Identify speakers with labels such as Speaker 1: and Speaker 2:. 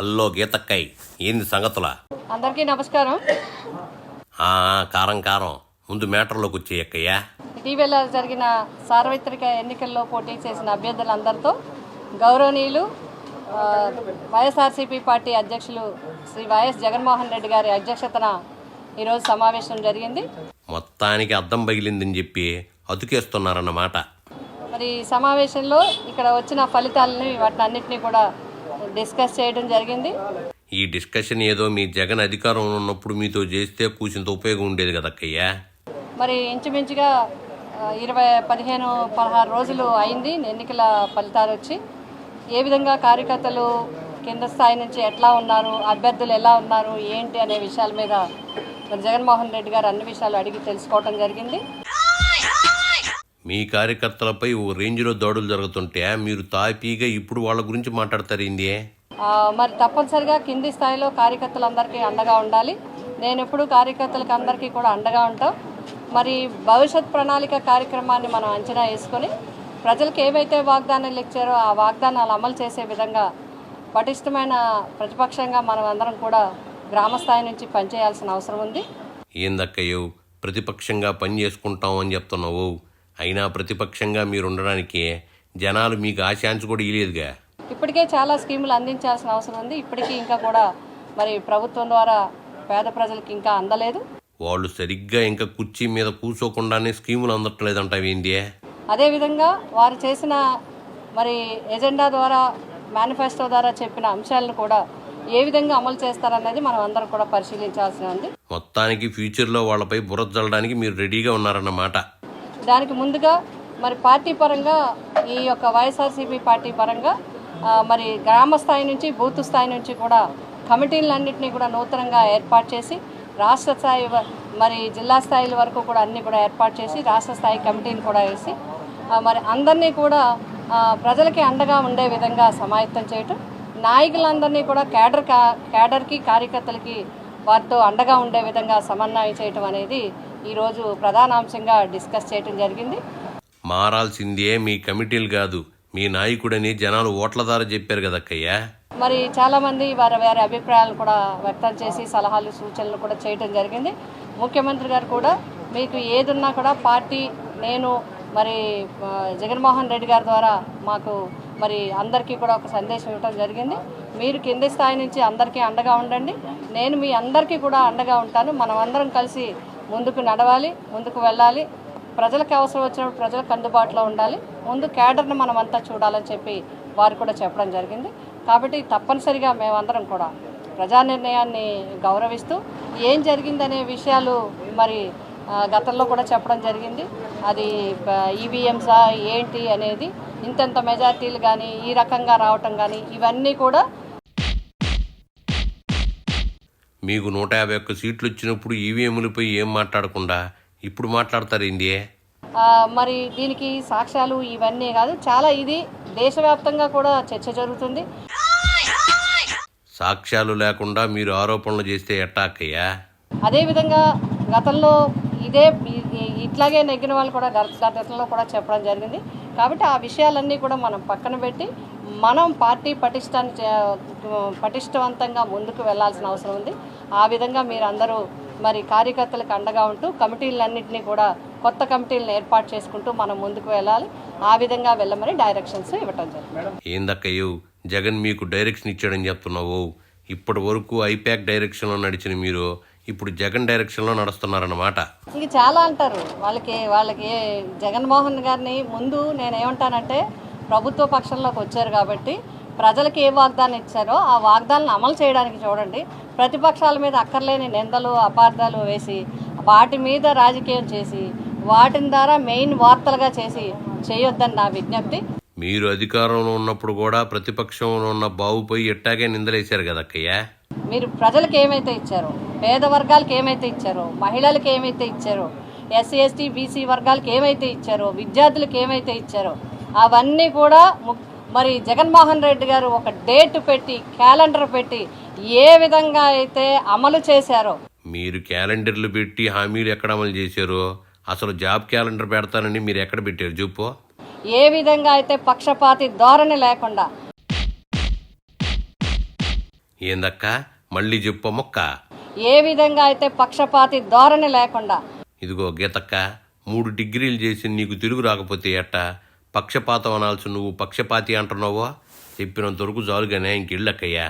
Speaker 1: Hello గీతక్కయ్ ఏంది సంగతుల?
Speaker 2: అందరికీ నమస్కారం.
Speaker 1: ఆ, కారం కారం. ముందు మేటర్లోకి వచ్చే అక్కయ్యా
Speaker 2: ఇటీవల జరిగిన సార్వత్రిక ఎన్నికల్లో పోటీ చేసిన అభ్యర్థులందరితో గౌరవనీయులు వైఎస్ఆర్సీపీ పార్టీ అధ్యక్షులు శ్రీ వైఎస్ జగన్మోహన్ రెడ్డి గారి అధ్యక్షతన ఈరోజు సమావేశం జరిగింది.
Speaker 1: మొత్తానికి అద్దం పగిలిందని చెప్పి అతుకేస్తున్నారన్నమాట
Speaker 2: మరి సమావేశంలో ఇక్కడ వచ్చిన ఫలితాలని వాటిని అన్నింటినీ కూడా డిస్కస్ చేయడం జరిగింది.
Speaker 1: ఈ డిస్కషన్ ఏదో మీ జగన్ అధికారంలో ఉన్నప్పుడు మీతో చేస్తే కూసింత ఉపయోగం ఉండేది కదా అక్కయ్యా
Speaker 2: మరి ఇంచుమించుగా ఇరవై పదిహేను పదహారు రోజులు అయింది ఎన్నికల ఫలితాలు వచ్చి. ఏ విధంగా కార్యకర్తలు కింద స్థాయి నుంచి ఎట్లా ఉన్నారు అభ్యర్థులు ఎలా ఉన్నారు ఏంటి అనే విషయాల మీద మరి జగన్మోహన్ రెడ్డి గారు అన్ని విషయాలు అడిగి తెలుసుకోవడం జరిగింది.
Speaker 1: మీ కార్యకర్తలపై ఓ రేంజ్లో దాడులు జరుగుతుంటే మీరు తాపీగా ఇప్పుడు వాళ్ళ గురించి మాట్లాడతారు ఏంది?
Speaker 2: ఆ, మరి తప్పనిసరిగా కింది స్థాయిలో కార్యకర్తలందరికీ అండగా ఉండాలి. నేను ఎప్పుడు కార్యకర్తలకు అందరికీ కూడా అండగా ఉంటాం. మరి భవిష్యత్ ప్రణాళిక కార్యక్రమాన్ని మనం అంచనా వేసుకొని ప్రజలకు ఏవైతే వాగ్దానాలు ఇచ్చారో ఆ వాగ్దానాలు అమలు చేసే విధంగా పటిష్టమైన ప్రతిపక్షంగా మనం అందరం కూడా గ్రామ స్థాయి నుంచి పనిచేయాల్సిన అవసరం ఉంది.
Speaker 1: ఏందక్కయ్యో? ప్రతిపక్షంగా పని చేసుకుంటాం అని చెప్తున్నావు. అయినా ప్రతిపక్షంగా మీరు ఉండడానికి జనాలు మీకు ఆశాంచి కూడా ఇలేదుగా
Speaker 2: ఇప్పటికే చాలా స్కీములు అందించాల్సిన అవసరం ఉంది. ఇప్పటికీ ఇంకా కూడా మరి ప్రభుత్వం ద్వారా పేద ప్రజలకు ఇంకా అందలేదు.
Speaker 1: వాళ్ళు సరిగ్గా ఇంకా కుర్చీ మీద కూర్చోకుండానే స్కీములు అందట్లేదంటావేంది
Speaker 2: అదేవిధంగా వారు చేసిన మరి ఎజెండా ద్వారా మేనిఫెస్టో ద్వారా చెప్పిన అంశాలను కూడా ఏ విధంగా అమలు చేస్తారన్నది మనం అందరం కూడా పరిశీలించాల్సి ఉంది.
Speaker 1: మొత్తానికి ఫ్యూచర్లో వాళ్ళపై బురద జల్లడానికి మీరు రెడీగా ఉన్నారన్నమాట.
Speaker 2: దానికి ముందుగా మరి పార్టీ పరంగా ఈ యొక్క వైఎస్ఆర్సీపీ పార్టీ పరంగా మరి గ్రామ స్థాయి నుంచి బూత్ స్థాయి నుంచి కూడా కమిటీలన్నింటినీ కూడా నూతనంగా ఏర్పాటు చేసి రాష్ట్ర స్థాయి వ- మరి జిల్లా స్థాయిల వరకు కూడా అన్నీ కూడా ఏర్పాటు చేసి రాష్ట్ర స్థాయి కమిటీని కూడా వేసి మరి అందరినీ కూడా ప్రజలకి అండగా ఉండే విధంగా సమాయత్తం చేయటం నాయకులందరినీ కూడా క్యాడర్ కా క్యాడర్కి కార్యకర్తలకి వారితో అండగా ఉండే విధంగా సమన్వయం చేయటం అనేది ఈరోజు ప్రధాన అంశంగా డిస్కస్ చేయటం జరిగింది.
Speaker 1: మారాల్సిందే మీ కమిటీలు కాదు మీ నాయకుడని జనాలు ఓట్ల ద్వారా చెప్పారు కదక్కయ్యా.
Speaker 2: మరి చాలామంది వారి వారి అభిప్రాయాలు కూడా వ్యక్తం చేసి సలహాలు సూచనలు కూడా చేయటం జరిగింది. ముఖ్యమంత్రి గారు కూడా మీకు ఏదున్నా కూడా పార్టీ నేను మరి జగన్మోహన్ రెడ్డి గారి ద్వారా మాకు మరి అందరికీ కూడా ఒక సందేశం ఇవ్వడం జరిగింది. మీరు కింది స్థాయి నుంచి అందరికీ అండగా ఉండండి. నేను మీ అందరికీ కూడా అండగా ఉంటాను. మనం అందరం కలిసి ముందుకు నడవాలి ముందుకు వెళ్ళాలి. ప్రజలకు అవసరం వచ్చినప్పుడు ప్రజలకు అందుబాటులో ఉండాలి. ముందు క్యాడర్ని మనం అంతా చూడాలని చెప్పి వారు కూడా చెప్పడం జరిగింది. కాబట్టి తప్పనిసరిగా మేమందరం కూడా ప్రజా నిర్ణయాన్ని గౌరవిస్తూ ఏం జరిగిందనే విషయాలు మరి గతంలో కూడా చెప్పడం జరిగింది. అది ఈవీఎంసా ఏంటి అనేది ఇంతెంత మెజార్టీలు కానీ ఈ రకంగా రావటం కానీ ఇవన్నీ కూడా
Speaker 1: మీకు నూట యాభై ఒక్క సీట్లు వచ్చినప్పుడు ఈవీఎంలపై ఏం మాట్లాడకుండా ఇప్పుడు మాట్లాడతారేంది
Speaker 2: ఆ, మరి దీనికి సాక్ష్యాలు ఇవన్నీ కాదు చాలా ఇది దేశవ్యాప్తంగా కూడా చర్చ జరుగుతుంది.
Speaker 1: సాక్ష్యాలు లేకుండా మీరు ఆరోపణలు చేస్తే ఎట్టా అక్కయ్యా
Speaker 2: అదేవిధంగా గతంలో ఇదే ఇట్లాగే నెగ్గిన వాళ్ళు కూడా గత గతంలో కూడా చెప్పడం జరిగింది. కాబట్టి ఆ విషయాలన్నీ కూడా మనం పక్కన పెట్టి మనం పార్టీ పటిష్టాన్ని చే- పటిష్టవంతంగా ముందుకు వెళ్ళాల్సిన అవసరం ఉంది. ఆ విధంగా మీరందరూ మరి కార్యకర్తలకు అండగా ఉంటూ కమిటీలన్నింటినీ కూడా కొత్త కమిటీలను ఏర్పాటు చేసుకుంటూ మనం ముందుకు వెళ్ళాలి. ఆ విధంగా వెళ్ళమని డైరెక్షన్స్ ఇవ్వటం జరిగింది.
Speaker 1: ఏందక్కయ్యో? జగన్ మీకు డైరెక్షన్ ఇచ్చాడని చెప్తున్నావు. ఇప్పటి వరకు ఐపాక్ డైరెక్షన్లో నడిచిన మీరు ఇప్పుడు జగన్ డైరెక్షన్లో నడుస్తున్నారన్నమాట.
Speaker 2: ఇంక చాలా అంటారు. వాళ్ళకి వాళ్ళకి జగన్మోహన్ గారిని ముందు నేను ఏమంటానంటే ప్రభుత్వ పక్షంలోకి వచ్చారు కాబట్టి ప్రజలకు ఏ వాగ్దానం ఇచ్చారో ఆ వాగ్దానాలను అమలు చేయడానికి చూడండి. ప్రతిపక్షాల మీద అక్కర్లేని నిందలు అపార్థాలు వేసి వాటి మీద రాజకీయం చేసి వాటిని ద్వారా మెయిన్ వార్తలుగా చేసి చేయొద్దని నా విజ్ఞప్తి.
Speaker 1: మీరు అధికారంలో ఉన్నప్పుడు కూడా ప్రతిపక్షంలో ఉన్న బావుపై ఎట్టాగే నిందలేశారు కదా అక్కయ్య
Speaker 2: మీరు ప్రజలకు ఏమైతే ఇచ్చారో పేద వర్గాలకు ఏమైతే ఇచ్చారో మహిళలకు ఏమైతే ఇచ్చారో ఎస్సీ ఎస్టీ బీసీ వర్గాలకు ఏమైతే ఇచ్చారో విద్యార్థులకు ఏమైతే ఇచ్చారో అవన్నీ కూడా మరి జగన్మోహన్ రెడ్డి గారు ఒక డేట్ పెట్టి క్యాలెండర్ పెట్టి ఏ విధంగా అయితే అమలు చేశారో.
Speaker 1: మీరు క్యాలెండర్లు పెట్టి హామీలు ఎక్కడ అమలు చేశారో? అసలు జాబ్ క్యాలెండర్ పెడతానని మీరు ఎక్కడ పెట్టారు? చూపు.
Speaker 2: ఏ విధంగా అయితే పక్షపాతి ధోరణి లేకుండా.
Speaker 1: ఏందక్క? మళ్ళీ చెప్పు మొక్క
Speaker 2: ఏ విధంగా అయితే పక్షపాతి ధోరణి లేకుండా
Speaker 1: ఇదిగో గీతక్క మూడు డిగ్రీలు చేసి నీకు తిరుగు రాకపోతే ఎట్ట? పక్షపాతం అనాల్సి నువ్వు పక్షపాతి అంటున్నావో? చెప్పినంతవరకు జాలుగానే ఇంకెళ్ళక్కయ్యా